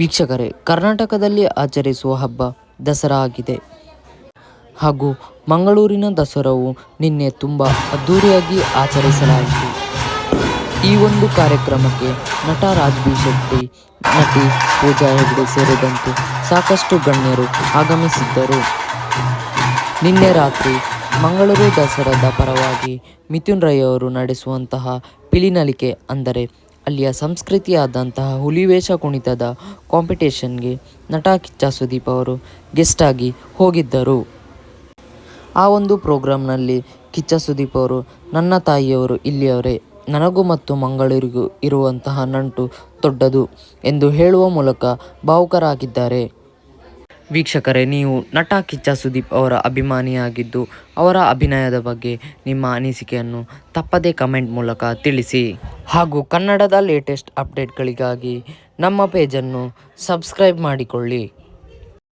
ವೀಕ್ಷಕರೇ, ಕರ್ನಾಟಕದಲ್ಲಿ ಆಚರಿಸುವ ಹಬ್ಬ ದಸರಾ ಆಗಿದೆ. ಹಾಗೂ ಮಂಗಳೂರಿನ ದಸರಾವು ನಿನ್ನೆ ತುಂಬ ಅದ್ಧೂರಿಯಾಗಿ ಆಚರಿಸಲಾಯಿತು. ಈ ಒಂದು ಕಾರ್ಯಕ್ರಮಕ್ಕೆ ನಟ ರಾಜ್ಬಿ ಶೆಟ್ಟಿ, ನಟಿ ಪೂಜಾ ಹೆಗ್ಡೆ ಸೇರಿದಂತೆ ಸಾಕಷ್ಟು ಗಣ್ಯರು ಆಗಮಿಸಿದ್ದರು. ನಿನ್ನೆ ರಾತ್ರಿ ಮಂಗಳೂರು ದಸರಾದ ಪರವಾಗಿ ಮಿಥುನ್ ರೈ ಅವರು ನಡೆಸುವಂತಹ ಪಿಲಿನಲಿಕೆ ಅಂದರೆ ಅಲ್ಲಿಯ ಸಂಸ್ಕೃತಿಯಾದಂತಹ ಹುಲಿವೇಷ ಕುಣಿತದ ಕಾಂಪಿಟೇಷನ್ಗೆ ನಟ ಕಿಚ್ಚ ಸುದೀಪ್ ಅವರು ಗೆಸ್ಟ್ ಆಗಿ ಹೋಗಿದ್ದರು. ಆ ಒಂದು ಪ್ರೋಗ್ರಾಂನಲ್ಲಿ ಕಿಚ್ಚ ಸುದೀಪ್ ಅವರು ನನ್ನ ತಾಯಿಯವರು ಇಲ್ಲಿಯವರೇ, ನನಗೂ ಮತ್ತು ಮಂಗಳೂರಿಗೂ ಇರುವಂತಹ ನಂಟು ದೊಡ್ಡದು ಎಂದು ಹೇಳುವ ಮೂಲಕ ಭಾವುಕರಾಗಿದ್ದಾರೆ. ವೀಕ್ಷಕರೇ, ನೀವು ನಟ ಕಿಚ್ಚ ಸುದೀಪ್ ಅವರ ಅಭಿಮಾನಿಯಾಗಿದ್ದು, ಅವರ ಅಭಿನಯದ ಬಗ್ಗೆ ನಿಮ್ಮ ಅನಿಸಿಕೆಯನ್ನು ತಪ್ಪದೇ ಕಮೆಂಟ್ ಮೂಲಕ ತಿಳಿಸಿ. ಹಾಗೂ ಕನ್ನಡದ ಲೇಟೆಸ್ಟ್ ಅಪ್ಡೇಟ್ಗಳಿಗಾಗಿ ನಮ್ಮ ಪೇಜನ್ನು ಸಬ್ಸ್ಕ್ರೈಬ್ ಮಾಡಿಕೊಳ್ಳಿ.